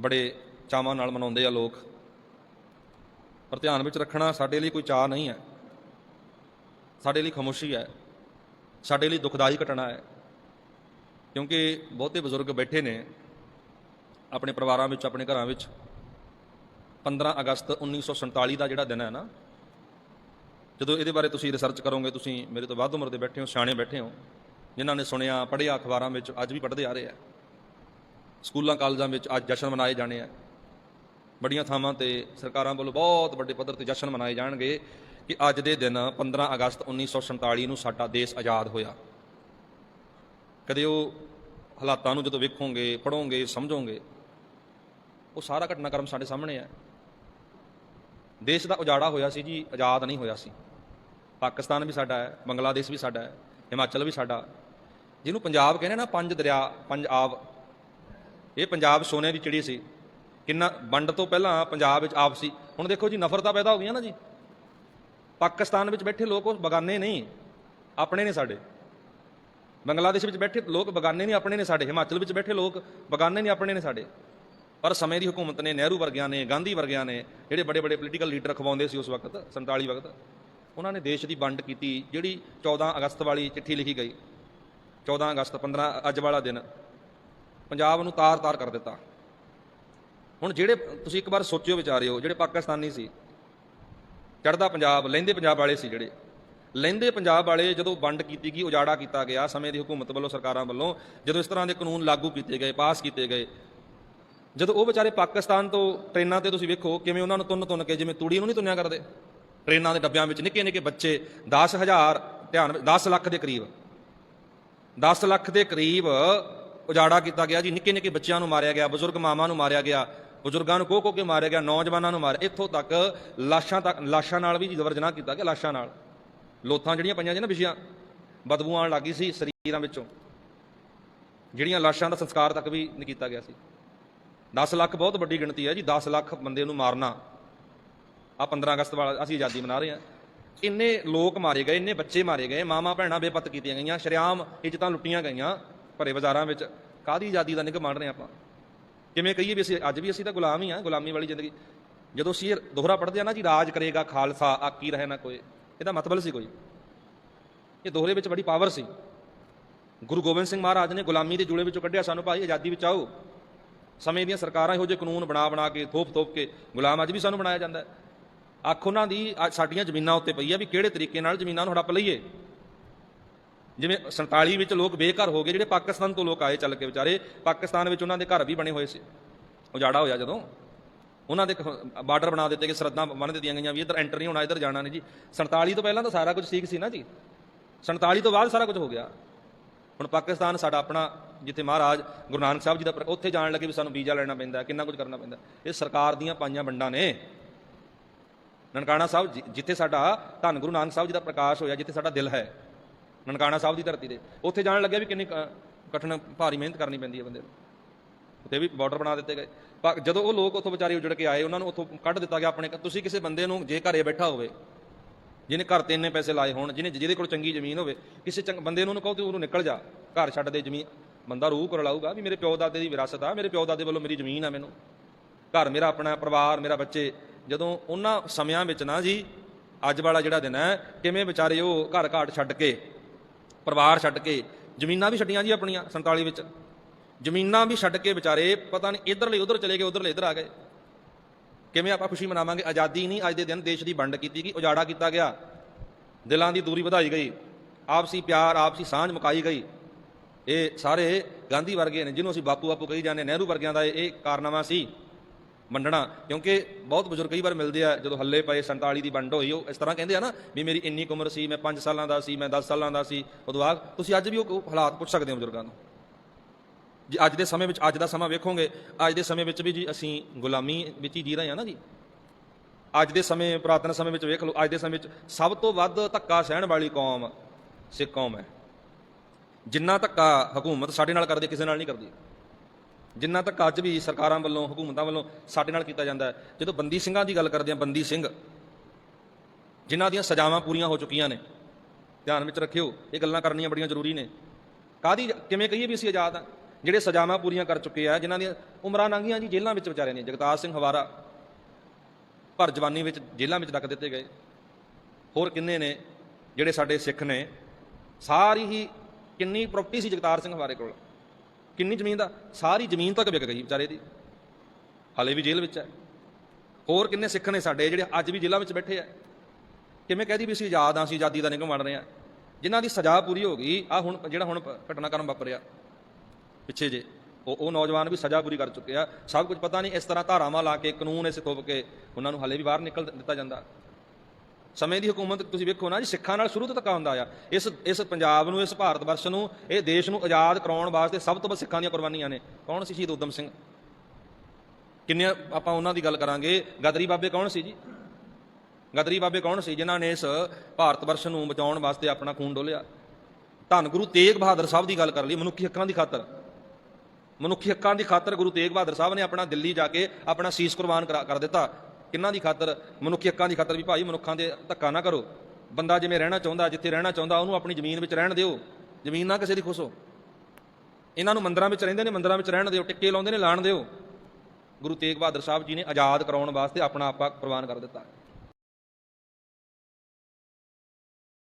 ਬੜੇ ਚਾਵਾਂ ਨਾਲ ਮਨਾਉਂਦੇ ਆ ਲੋਕ। ਪਰ ਧਿਆਨ ਵਿੱਚ ਰੱਖਣਾ ਸਾਡੇ ਲਈ ਕੋਈ ਚਾਹ ਨਹੀਂ ਹੈ। ਸਾਡੇ ਲਈ ਖਾਮੋਸ਼ੀ ਹੈ। ਸਾਡੇ ਲਈ ਦੁਖਦਾਈ ਘਟਨਾ ਹੈ। ਕਿਉਂਕਿ ਬਹੁਤੇ ਬਜ਼ੁਰਗ ਬੈਠੇ ਨੇ ਆਪਣੇ ਪਰਿਵਾਰਾਂ ਵਿੱਚ, ਆਪਣੇ ਘਰਾਂ ਵਿੱਚ। 15 ਅਗਸਤ 1947 ਦਾ ਜਿਹੜਾ ਦਿਨ ਹੈ ਨਾ, ਜਦੋਂ ਇਹਦੇ ਬਾਰੇ ਤੁਸੀਂ ਰਿਸਰਚ ਕਰੋਗੇ, ਤੁਸੀਂ ਮੇਰੇ ਤੋਂ ਵੱਧ ਉਮਰ ਦੇ ਬੈਠੇ ਹੋ, ਸਿਆਣੇ ਬੈਠੇ ਹੋ, ਜਿਨ੍ਹਾਂ ਨੇ ਸੁਣਿਆ, ਪੜ੍ਹਿਆ ਅਖਬਾਰਾਂ ਵਿੱਚ, ਅੱਜ ਵੀ ਪੜ੍ਹਦੇ ਆ ਰਹੇ ਆ। ਸਕੂਲਾਂ, ਕਾਲਜਾਂ ਵਿੱਚ ਅੱਜ ਜਸ਼ਨ ਮਨਾਏ ਜਾਣੇ ਆ। ਬੜੀਆਂ ਥਾਵਾਂ ਤੇ ਸਰਕਾਰਾਂ ਵੱਲੋਂ ਬਹੁਤ ਵੱਡੇ ਪੱਧਰ ਤੇ ਜਸ਼ਨ ਮਨਾਏ ਜਾਣਗੇ ਕਿ ਅੱਜ ਦੇ ਦਿਨ 15 ਅਗਸਤ 1947 ਨੂੰ ਸਾਡਾ ਦੇਸ਼ ਆਜ਼ਾਦ ਹੋਇਆ। ਕਦੇ ਉਹ ਹਾਲਾਤਾਂ ਨੂੰ ਜਦੋਂ ਵੇਖੋਗੇ ਪੜੋਗੇ ਸਮਝੋਗੇ, ਉਹ ਸਾਰਾ ਘਟਨਾਕ੍ਰਮ ਸਾਡੇ ਸਾਹਮਣੇ ਹੈ ਦੇਸ਼ ਦਾ ਉਜਾੜਾ ਹੋਇਆ ਸੀ ਜੀ, ਆਜ਼ਾਦ ਨਹੀਂ ਹੋਇਆ ਸੀ। ਪਾਕਿਸਤਾਨ ਵੀ ਸਾਡਾ ਹੈ, ਬੰਗਲਾਦੇਸ਼ ਵੀ ਸਾਡਾ ਹੈ, ਹਿਮਾਚਲ ਵੀ ਸਾਡਾ। ਜਿਹਨੂੰ ਪੰਜਾਬ ਕਹਿੰਦੇ ਨਾ, ਪੰਜ ਦਰਿਆ, ਪੰਜ ਆਬ ਇਹ ਪੰਜਾਬ ਸੋਨੇ ਦੀ ਚਿੜੀ ਸੀ। ਕਿੰਨਾ, ਵੰਡ ਤੋਂ ਪਹਿਲਾਂ ਪੰਜਾਬ ਵਿੱਚ ਆਪ ਸੀ। ਹੁਣ ਦੇਖੋ ਜੀ, ਨਫ਼ਰਤਾਂ ਪੈਦਾ ਹੋ ਗਈਆਂ ਨਾ ਜੀ। ਪਾਕਿਸਤਾਨ ਵਿੱਚ ਬੈਠੇ ਲੋਕ ਉਹ ਬਗਾਨੇ ਨਹੀਂ, ਆਪਣੇ ਨੇ ਸਾਡੇ। ਬੰਗਲਾਦੇਸ਼ ਵਿੱਚ ਬੈਠੇ ਲੋਕ ਬਗਾਨੇ ਨਹੀਂ, ਆਪਣੇ ਨੇ ਸਾਡੇ। ਹਿਮਾਚਲ ਵਿੱਚ ਬੈਠੇ ਲੋਕ ਬਗਾਨੇ ਨਹੀਂ, ਆਪਣੇ ਨੇ ਸਾਡੇ। ਪਰ ਸਮੇਂ ਦੀ ਹਕੂਮਤ ਨੇ, ਨਹਿਰੂ ਵਰਗਿਆਂ ਨੇ, ਗਾਂਧੀ ਵਰਗਿਆਂ ਨੇ, ਜਿਹੜੇ ਬੜੇ ਬੜੇ ਪੋਲੀਟੀਕਲ ਲੀਡਰ ਖਵਾਉਂਦੇ ਸੀ ਉਸ ਵਕਤ 47 ਵਕਤ, ਉਹਨਾਂ ਨੇ ਦੇਸ਼ ਦੀ ਵੰਡ ਕੀਤੀ, ਜਿਹੜੀ 14 ਅਗਸਤ ਵਾਲੀ ਚਿੱਠੀ ਲਿਖੀ ਗਈ। 14 ਅਗਸਤ 15 ਅੱਜ ਵਾਲਾ ਦਿਨ। ਪੰਜਾਬ ਨੂੰ ਤਾਰ-ਤਾਰ ਕਰ ਦਿੱਤਾ। ਹੁਣ ਜਿਹੜੇ ਤੁਸੀਂ ਇੱਕ ਵਾਰ ਸੋਚਿਓ ਵਿਚਾਰਿਓ, ਜਿਹੜੇ ਪਾਕਿਸਤਾਨੀ ਸੀ, ਚੜ੍ਹਦਾ ਪੰਜਾਬ ਲਹਿੰਦੇ ਪੰਜਾਬ ਵਾਲੇ ਸੀ ਜਿਹੜੇ। ਲਹਿੰਦੇ ਪੰਜਾਬ ਵਾਲੇ ਜਦੋਂ ਵੰਡ ਕੀਤੀ ਗਈ, ਉਜਾੜਾ ਕੀਤਾ ਗਿਆ, ਸਮੇਂ ਦੀ ਹਕੂਮਤ ਵੱਲੋਂ, ਸਰਕਾਰਾਂ ਵੱਲੋਂ, ਜਦੋਂ ਇਸ ਤਰ੍ਹਾਂ ਦੇ ਕਾਨੂੰਨ ਲਾਗੂ ਕੀਤੇ ਗਏ, ਪਾਸ ਕੀਤੇ ਗਏ, ਜਦੋਂ ਉਹ ਵਿਚਾਰੇ ਪਾਕਿਸਤਾਨ ਤੋਂ ਟ੍ਰੇਨਾਂ ਤੇ ਤੁਸੀਂ ਵੇਖੋ, ਕਿਵੇਂ ਉਹਨਾਂ ਨੂੰ ਤੁੰਨ ਤੁੰਨ ਕੇ, ਜਿਵੇਂ ਤੂੜੀ ਨੂੰ ਨਹੀਂ ਤੁੰਨਿਆ ਕਰਦੇ, ਟ੍ਰੇਨਾਂ ਦੇ ਡੱਬਿਆਂ ਵਿੱਚ ਨਿੱਕੇ ਨਿੱਕੇ ਬੱਚੇ 10000 ਧਿਆਨ 10 ਲੱਖ ਦੇ ਕਰੀਬ 10 ਲੱਖ ਦੇ ਕਰੀਬ ਉਜਾੜਾ ਕੀਤਾ ਗਿਆ ਜੀ, ਨਿੱਕੇ ਨਿੱਕੇ ਬੱਚਿਆਂ ਨੂੰ ਮਾਰਿਆ ਗਿਆ, ਬਜ਼ੁਰਗ ਮਾਵਾਂ ਨੂੰ ਮਾਰਿਆ ਗਿਆ, ਬਜ਼ੁਰਗਾਂ ਨੂੰ ਕੋਹ ਕੋਹ ਕੇ ਮਾਰਿਆ ਗਿਆ, ਨੌਜਵਾਨਾਂ ਨੂੰ ਮਾਰਿਆ, ਇੱਥੋਂ ਤੱਕ ਲਾਸ਼ਾਂ ਤੱਕ, ਲਾਸ਼ਾਂ ਨਾਲ ਵੀ ਜ਼ਬਰ ਜਨਾਹ ਕੀਤਾ ਗਿਆ, ਲਾਸ਼ਾਂ ਨਾਲ। ਲੋਥਾਂ ਜਿਹੜੀਆਂ ਪਈਆਂ ਜੀ ਨਾ ਵਿਛੀਆਂ ਬਦਬੂ ਆਉਣ ਲੱਗੀ ਸੀ ਸਰੀਰਾਂ ਵਿੱਚੋਂ। ਜਿਹੜੀਆਂ ਲਾਸ਼ਾਂ ਦਾ ਸੰਸਕਾਰ ਤੱਕ ਵੀ ਨਹੀਂ ਕੀਤਾ ਗਿਆ ਸੀ। 10 ਲੱਖ ਬਹੁਤ ਵੱਡੀ ਗਿਣਤੀ ਹੈ ਜੀ 10 ਲੱਖ ਬੰਦੇ ਨੂੰ ਮਾਰਨਾ। ਆ 15 ਅਗਸਤ ਵਾਲਾ ਅਸੀਂ ਆਜ਼ਾਦੀ ਮਨਾ ਰਹੇ ਹਾਂ। ਇੰਨੇ ਲੋਕ ਮਾਰੇ ਗਏ, ਇੰਨੇ ਬੱਚੇ ਮਾਰੇ ਗਏ ਮਾਮਾ ਭੈਣਾਂ ਬੇਪਤ ਕੀਤੀਆਂ ਗਈਆਂ, ਸ਼ਰਿਆਮ ਇੱਜ਼ਤਾਂ ਲੁੱਟੀਆਂ ਗਈਆਂ। ਭਰੇ ਬਾਜ਼ਾਰਾਂ ਵਿੱਚ ਕਾਦੀ ਆਜ਼ਾਦੀ ਦਾ ਨਿੱਘ ਮੰਨ ਰਹੇ ਆਪਾਂ। ਕਿਵੇਂ ਕਹੀਏ ਵੀ ਅਸੀਂ, ਅੱਜ ਵੀ ਅਸੀਂ ਤਾਂ ਗੁਲਾਮ ਹੀ ਆ ਗੁਲਾਮੀ ਵਾਲੀ ਜ਼ਿੰਦਗੀ। ਜਦੋਂ ਅਸੀਂ ਇਹ ਦੋਹਰਾ ਪੜ੍ਹਦੇ ਆ ਨਾ ਜੀ, ਰਾਜ ਕਰੇਗਾ ਖਾਲਸਾ ਆਕੀ ਰਹੇ ਨਾ ਕੋਈ, ਇਹਦਾ ਮਤਲਬ ਸੀ ਕੋਈ। ਇਹ ਦੋਹਰੇ ਵਿੱਚ ਬੜੀ ਪਾਵਰ ਸੀ। ਗੁਰੂ ਗੋਬਿੰਦ ਸਿੰਘ ਮਹਾਰਾਜ ਨੇ ਗੁਲਾਮੀ ਦੇ ਜੂਲੇ ਵਿੱਚੋਂ ਕੱਢਿਆ ਸਾਨੂੰ, ਭਾਈ ਆਜ਼ਾਦੀ ਵਿੱਚ ਆਓ ਸਮੇਂ ਦੀਆਂ ਸਰਕਾਰਾਂ ਇਹੋ ਜਿਹੇ ਕਾਨੂੰਨ ਬਣਾ ਬਣਾ ਕੇ, ਥੋਪ ਥੋਪ ਕੇ ਗੁਲਾਮ ਅੱਜ ਵੀ ਸਾਨੂੰ ਬਣਾਇਆ ਜਾਂਦਾ ਹੈ। ਅੱਖ ਉਹਨਾਂ ਦੀ, ਅੱਜ ਸਾਡੀਆਂ ਜ਼ਮੀਨਾਂ ਉੱਤੇ ਪਈ ਆ ਵੀ ਕਿਹੜੇ ਤਰੀਕੇ ਨਾਲ ਜ਼ਮੀਨਾਂ ਨੂੰ ਹੜੱਪ ਲਈਏ। ਜਿਵੇਂ 47 ਵਿੱਚ ਲੋਕ ਬੇਘਰ ਹੋ ਗਏ, ਜਿਹੜੇ ਪਾਕਿਸਤਾਨ ਤੋਂ ਲੋਕ ਆਏ ਚੱਲ ਕੇ ਵਿਚਾਰੇ, ਪਾਕਿਸਤਾਨ ਵਿੱਚ ਉਹਨਾਂ ਦੇ ਘਰ ਵੀ ਬਣੇ ਹੋਏ ਸੀ। ਉਜਾੜਾ ਹੋਇਆ ਜਦੋਂ। ਉਹਨਾਂ ਦੇ ਬਾਰਡਰ ਬਣਾ ਦਿੱਤੇ ਕਿ ਸਰਹੱਦਾਂ ਬੰਨ ਦਿੱਤੀਆਂ ਗਈਆਂ ਵੀ ਇੱਧਰ ਐਂਟਰ ਨਹੀਂ ਹੋਣਾ, ਇੱਧਰ ਜਾਣਾ ਨਹੀਂ ਜੀ। 47 ਤੋਂ ਪਹਿਲਾਂ ਤਾਂ ਸਾਰਾ ਕੁਝ ਠੀਕ ਸੀ ਨਾ ਜੀ। 47 ਤੋਂ ਬਾਅਦ ਸਾਰਾ ਕੁਝ ਹੋ ਗਿਆ। ਹੁਣ ਪਾਕਿਸਤਾਨ ਸਾਡਾ ਆਪਣਾ, ਜਿੱਥੇ ਮਹਾਰਾਜ ਗੁਰੂ ਨਾਨਕ ਸਾਹਿਬ ਜੀ ਦਾ ਉੱਥੇ ਜਾਣ ਲੱਗੇ ਵੀ ਸਾਨੂੰ ਵੀਜ਼ਾ ਲੈਣਾ ਪੈਂਦਾ, ਕਿੰਨਾ ਕੁਝ ਕਰਨਾ ਪੈਂਦਾ। ਇਹ ਸਰਕਾਰ ਦੀਆਂ ਪਾਈਆਂ ਵੰਡਾਂ ਨੇ। ਨਨਕਾਣਾ ਸਾਹਿਬ, ਜਿ- ਜਿੱਥੇ ਸਾਡਾ ਧੰਨ ਗੁਰੂ ਨਾਨਕ ਸਾਹਿਬ ਜੀ ਦਾ ਪ੍ਰਕਾਸ਼ ਹੋਇਆ, ਜਿੱਥੇ ਸਾਡਾ ਦਿਲ ਹੈ। ਨਨਕਾਣਾ ਸਾਹਿਬ ਦੀ ਧਰਤੀ ਤੇ। ਉੱਥੇ ਜਾਣ ਲੱਗਿਆ ਵੀ ਕਿੰਨੀ ਕ- ਕਠਿਨ ਭਾਰੀ ਮਿਹਨਤ ਕਰਨੀ ਪੈਂਦੀ ਹੈ ਬੰਦੇ ਨੂੰ। ਉੱਥੇ ਵੀ ਬਾਰਡਰ ਬਣਾ ਦਿੱਤੇ ਗਏ। ਪਰ ਜਦੋਂ ਉਹ ਲੋਕ ਉੱਥੋਂ ਵਿਚਾਰੇ ਉਜੜ ਕੇ ਆਏ, ਉਹਨਾਂ ਨੂੰ ਉੱਥੋਂ ਕੱਢ ਦਿੱਤਾ ਗਿਆ ਆਪਣੇ ਤੁਸੀਂ ਕਿਸੇ ਬੰਦੇ ਨੂੰ ਜੇ ਘਰੇ ਬੈਠਾ ਹੋਵੇ, ਜਿਹਨੇ ਘਰ ਤੇ ਇੰਨੇ ਪੈਸੇ ਲਾਏ ਹੋਣ, ਜਿਹਨੇ, ਜਿਹਦੇ ਕੋਲ ਚੰਗੀ ਜ਼ਮੀਨ ਹੋਵੇ, ਕਿਸੇ ਚੰਗ, ਬੰਦੇ ਨੂੰ ਕਹੋ ਤੂੰ ਉਹਨੂੰ ਨਿਕਲ ਜਾ, ਘਰ ਛੱਡ ਦੇ ਜ਼ਮੀਨ। ਬੰਦਾ ਰੂਹ ਕਰ ਲਾਊਗਾ ਵੀ ਮੇਰੇ ਪਿਓ ਦਾਦੇ ਦੀ ਵਿਰਾਸਤ ਆ, ਮੇਰੇ ਪਿਓ ਦਾਦੇ ਵੱਲੋਂ ਮੇਰੀ ਜ਼ਮੀਨ ਆ ਮੈਨੂੰ। ਘਰ ਮੇਰਾ ਆਪਣਾ ਪਰਿਵਾਰ, ਮੇਰਾ ਬੱਚੇ। ਜਦੋਂ ਉਹਨਾਂ ਸਮਿਆਂ ਵਿੱਚ ਨਾ ਜੀ, ਅੱਜ ਵਾਲਾ ਜਿਹੜਾ ਦਿਨ ਹੈ, ਕਿਵੇਂ ਵਿਚਾਰੇ ਉਹ ਘਰ ਘਾਟ ਛੱਡ ਕੇ ਪਰਿਵਾਰ ਛੱਡ ਕੇ ਜ਼ਮੀਨਾਂ ਵੀ ਛੱਡੀਆਂ ਜੀ ਆਪਣੀਆਂ 47 ਵਿੱਚ। ਜ਼ਮੀਨਾਂ ਵੀ ਛੱਡ ਕੇ ਵਿਚਾਰੇ ਪਤਾ ਨਹੀਂ ਇਧਰਲੇ ਉਧਰ ਚਲੇ ਗਏ ਉਧਰਲੇ ਇਧਰ ਆ ਗਏ। ਕਿਵੇਂ ਆਪਾਂ ਖੁਸ਼ੀ ਮਨਾਵਾਂਗੇ? ਆਜ਼ਾਦੀ ਨਹੀਂ, ਅੱਜ ਦੇ ਦਿਨ ਦੇਸ਼ ਦੀ ਵੰਡ ਕੀਤੀ ਗਈ, ਉਜਾੜਾ ਕੀਤਾ ਗਿਆ। ਦਿਲਾਂ ਦੀ ਦੂਰੀ ਵਧਾਈ ਗਈ। ਆਪਸੀ ਪਿਆਰ, ਆਪਸੀ ਸਾਂਝ ਮੁਕਾਈ ਗਈ। ਇਹ ਸਾਰੇ ਗਾਂਧੀ ਵਰਗੇ ਨੇ, ਜਿਹਨੂੰ ਅਸੀਂ ਬਾਪੂ ਬਾਪੂ ਕਹੀ ਜਾਂਦੇ ਨਹਿਰੂ ਵਰਗਿਆਂ ਦਾ ਇਹ ਕਾਰਨਾਮਾ ਸੀ। ਵੰਡਣਾ ਕਿਉਂਕਿ ਬਹੁਤ ਬਜ਼ੁਰਗ ਕਈ ਵਾਰ ਮਿਲਦੇ ਆ, ਜਦੋਂ ਹੱਲੇ ਪਏ 47 ਦੀ ਵੰਡ ਹੋਈ, ਉਹ ਇਸ ਤਰ੍ਹਾਂ ਕਹਿੰਦੇ ਆ ਨਾ ਵੀ ਮੇਰੀ ਇੰਨੀ ਉਮਰ ਸੀ, ਮੈਂ 5 ਸਾਲਾਂ ਦਾ ਸੀ, ਮੈਂ 10 ਸਾਲਾਂ ਦਾ ਸੀ, ਉਦੋਂ ਬਾਅਦ ਤੁਸੀਂ ਅੱਜ ਵੀ ਉਹ ਹਾਲਾਤ ਪੁੱਛ ਸਕਦੇ ਹੋ ਬਜ਼ੁਰਗਾਂ ਨੂੰ। ਜੀ ਅੱਜ ਦੇ ਸਮੇਂ ਵਿੱਚ, ਅੱਜ ਦਾ ਸਮਾਂ ਵੇਖੋਗੇ, ਅੱਜ ਦੇ ਸਮੇਂ ਵਿੱਚ ਵੀ ਜੀ ਅਸੀਂ ਗੁਲਾਮੀ ਵਿੱਚ ਹੀ ਜੀ ਰਹੇ ਹਾਂ ਨਾ ਜੀ। ਅੱਜ ਦੇ ਸਮੇਂ, ਪੁਰਾਤਨ ਸਮੇਂ ਵਿੱਚ ਵੇਖ ਲਓ, ਅੱਜ ਦੇ ਸਮੇਂ ਵਿੱਚ ਸਭ ਤੋਂ ਵੱਧ ਧੱਕਾ ਸਹਿਣ ਵਾਲੀ ਕੌਮ ਸਿੱਖ ਕੌਮ ਹੈ। ਜਿੰਨਾ ਧੱਕਾ ਹਕੂਮਤ ਸਾਡੇ ਨਾਲ ਕਰਦੀ, ਕਿਸੇ ਨਾਲ ਨਹੀਂ ਕਰਦੀ। ਜਿੰਨਾ ਤੱਕ ਅੱਜ ਵੀ ਸਰਕਾਰਾਂ ਵੱਲੋਂ, ਹਕੂਮਤਾਂ ਵੱਲੋਂ ਸਾਡੇ ਨਾਲ ਕੀਤਾ ਜਾਂਦਾ ਹੈ, ਜਦੋਂ ਬੰਦੀ ਸਿੰਘਾਂ ਦੀ ਗੱਲ ਕਰਦੇ ਆ ਬੰਦੀ ਸਿੰਘ, ਜਿਨ੍ਹਾਂ ਦੀਆਂ ਸਜ਼ਾਵਾਂ ਪੂਰੀਆਂ ਹੋ ਚੁੱਕੀਆਂ ਨੇ, ਧਿਆਨ ਵਿੱਚ ਰੱਖਿਓ, ਇਹ ਗੱਲਾਂ ਕਰਨੀਆਂ ਬੜੀਆਂ ਜ਼ਰੂਰੀ ਨੇ। ਕਾਦੀ ਕਿਵੇਂ ਕਹੀਏ ਵੀ ਅਸੀਂ ਆਜ਼ਾਦ ਆ ਜਿਹੜੇ ਸਜ਼ਾਵਾਂ ਪੂਰੀਆਂ ਕਰ ਚੁੱਕੇ ਆ, ਜਿਨ੍ਹਾਂ ਦੀਆਂ ਉਮਰਾਂ ਲੰਘੀਆਂ ਜੀ ਜੇਲ੍ਹਾਂ ਵਿੱਚ ਵਿਚਾਰਿਆਂ ਦੀਆਂ ਜਗਤਾਰ ਸਿੰਘ ਹਵਾਰਾ ਭਰ ਜਵਾਨੀ ਵਿੱਚ ਜੇਲ੍ਹਾਂ ਵਿੱਚ ਰੱਖ ਦਿੱਤੇ ਗਏ। ਹੋਰ ਕਿੰਨੇ ਨੇ ਜਿਹੜੇ ਸਾਡੇ ਸਿੱਖ ਨੇ? ਸਾਰੀ ਹੀ ਕਿੰਨੀ ਪ੍ਰਾਪਰਟੀ ਸੀ ਜਗਤਾਰ ਸਿੰਘ ਹਵਾਰੇ ਕੋਲ? ਕਿੰਨੀ ਜ਼ਮੀਨ ਦਾ? ਸਾਰੀ ਜ਼ਮੀਨ ਤੱਕ ਵਿਕ ਗਈ ਵਿਚਾਰੇ ਦੀ। ਹਾਲੇ ਵੀ ਜੇਲ੍ਹ ਵਿੱਚ ਹੈ। ਹੋਰ ਕਿੰਨੇ ਸਿੱਖ ਨੇ ਸਾਡੇ ਜਿਹੜੇ ਅੱਜ ਵੀ ਜੇਲ੍ਹਾਂ ਵਿੱਚ ਬੈਠੇ ਆ? ਕਿਵੇਂ ਕਹਦੀ ਵੀ ਅਸੀਂ ਆਜ਼ਾਦ ਆ ਅਸੀਂ ਆਜ਼ਾਦੀ ਦਾ ਨਿਗਮ ਮੰਨ ਰਹੇ ਆ ਜਿਨ੍ਹਾਂ ਦੀ ਸਜ਼ਾ ਪੂਰੀ ਹੋ ਗਈ ਆ ਹੁਣ ਜਿਹੜਾ ਹੁਣ ਘਟਨਾਕ੍ਰਮ ਵਾਪਰਿਆ ਪਿੱਛੇ ਜੇ, ਉਹ ਉਹ ਨੌਜਵਾਨ ਵੀ ਸਜ਼ਾ ਪੂਰੀ ਕਰ ਚੁੱਕੇ ਆ। ਸਭ ਕੁਝ ਪਤਾ ਨਹੀਂ ਇਸ ਤਰ੍ਹਾਂ ਧਾਰਾਵਾਂ ਲਾ ਕੇ, ਕਾਨੂੰਨ ਇਸ ਥੋਪ ਕੇ ਉਹਨਾਂ ਨੂੰ ਹਲੇ ਵੀ ਬਾਹਰ ਨਿਕਲ ਦਿੱਤਾ ਜਾਂਦਾ। ਸਮੇਂ ਦੀ ਹਕੂਮਤ ਤੁਸੀਂ ਵੇਖੋ ਨਾ ਜੀ, ਸਿੱਖਾਂ ਨਾਲ ਸ਼ੁਰੂ ਤੋਂ ਤੱਕ ਹੁੰਦਾ ਆ। ਇਸ ਇਸ ਪੰਜਾਬ ਨੂੰ, ਇਸ ਭਾਰਤ ਵਰਸ਼ ਨੂੰ, ਇਹ ਦੇਸ਼ ਨੂੰ ਆਜ਼ਾਦ ਕਰਾਉਣ ਵਾਸਤੇ ਸਭ ਤੋਂ ਵੱਧ ਸਿੱਖਾਂ ਦੀਆਂ ਕੁਰਬਾਨੀਆਂ ਨੇ। ਕੌਣ ਸੀ ਸ਼ਹੀਦ ਉਦਮ ਸਿੰਘ? ਕਿੰਨੇ ਆਪਾਂ ਉਹਨਾਂ ਦੀ ਗੱਲ ਕਰਾਂਗੇ। ਗਦਰੀ ਬਾਬੇ ਕੌਣ ਸੀ ਜੀ? ਗਦਰੀ ਬਾਬੇ ਕੌਣ ਸੀ ਜਿਨ੍ਹਾਂ ਨੇ ਇਸ ਭਾਰਤ ਵਰਸ਼ ਨੂੰ ਬਚਾਉਣ ਵਾਸਤੇ ਆਪਣਾ ਖੂਨ ਡੋਲਿਆ? ਧੰਨ ਗੁਰੂ ਤੇਗ ਬਹਾਦਰ ਸਾਹਿਬ ਦੀ ਗੱਲ ਕਰ ਲਈ, ਮਨੁੱਖੀ ਹੱਕਾਂ ਦੀ ਖਾਤਰ। ਮਨੁੱਖੀ ਹੱਕਾਂ ਦੀ ਖਾਤਰ ਗੁਰੂ ਤੇਗ ਬਹਾਦਰ ਸਾਹਿਬ ਨੇ ਆਪਣਾ ਦਿੱਲੀ ਜਾ ਕੇ ਆਪਣਾ ਸੀਸ ਕੁਰਬਾਨ ਕਰਾ- ਕਰ ਦਿੱਤਾ। ਕਿੰਨਾਂ ਦੀ ਖਾਤਰ, ਮਨੁੱਖੀ ਹੱਕਾਂ ਦੀ ਖਾਤਰ ਵੀ ਭਾਈ ਮਨੁੱਖਾਂ ਦੇ ਧੱਕਾ ਨਾ ਕਰੋ। ਬੰਦਾ ਜਿਵੇਂ ਰਹਿਣਾ ਚਾਹੁੰਦਾ, ਜਿੱਥੇ ਰਹਿਣਾ ਚਾਹੁੰਦਾ, ਉਹਨੂੰ ਆਪਣੀ ਜ਼ਮੀਨ ਵਿੱਚ ਰਹਿਣ ਦਿਓ। ਜ਼ਮੀਨ ਨਾ ਕਿਸੇ ਦੀ ਖੁਸੋ ਇਹਨਾਂ ਨੂੰ ਮੰਦਰਾਂ ਵਿੱਚ ਰਹਿੰਦੇ ਨੇ, ਮੰਦਰਾਂ ਵਿੱਚ ਰਹਿਣ ਦਿਓ, ਟਿੱਕੇ ਲਾਉਂਦੇ ਨੇ, ਲਾਣ ਦਿਓ। ਗੁਰੂ ਤੇਗ ਬਹਾਦਰ ਸਾਹਿਬ ਜੀ ਨੇ ਆਜ਼ਾਦ ਕਰਾਉਣ ਵਾਸਤੇ ਆਪਣਾ ਆਪਾ ਪ੍ਰਵਾਨ ਕਰ ਦਿੱਤਾ।